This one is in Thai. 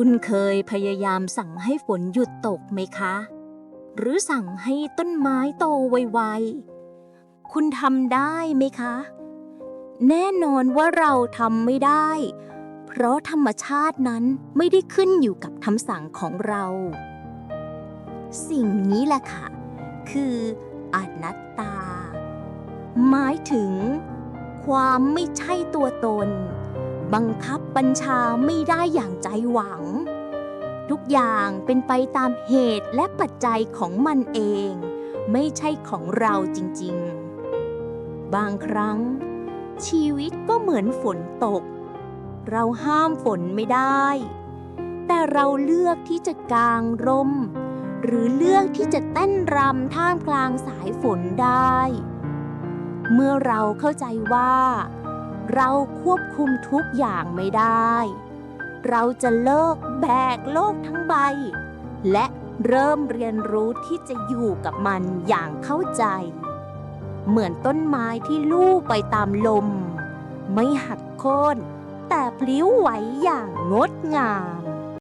คุณเคยพยายามสั่งให้ฝนหยุดตกไหมคะ หรือสั่งให้ต้นไม้โตไวๆ คุณทำได้ไหมคะ แน่นอนว่าเราทำไม่ได้ เพราะธรรมชาตินั้นไม่ได้ขึ้นอยู่กับคำสั่งของเรา สิ่งนี้แหละค่ะ คืออนัตตา หมายถึง ความไม่ใช่ตัวตน บังคับบัญชาไม่ได้อย่างใจหวัง ทุกอย่างเป็นไปตามเหตุและปัจจัยของมันเอง ไม่ใช่ของเราจริงๆ บางครั้ง ชีวิตก็เหมือนฝนตก เราห้ามฝนไม่ได้ แต่เราเลือกที่จะกางร่ม หรือเลือกที่จะเต้นรำท่ามกลางสายฝนได้ เมื่อเราเข้าใจว่า เราควบคุมทุกอย่างไม่ได้ เราจะเลิกแบกโลกทั้งใบ และเริ่มเรียนรู้ที่จะอยู่กับมันอย่างเข้าใจ เหมือนต้นไม้ที่ลู่ไปตามลม ไม่หักโค่นแต่พลิ้วไหวอย่างงดงาม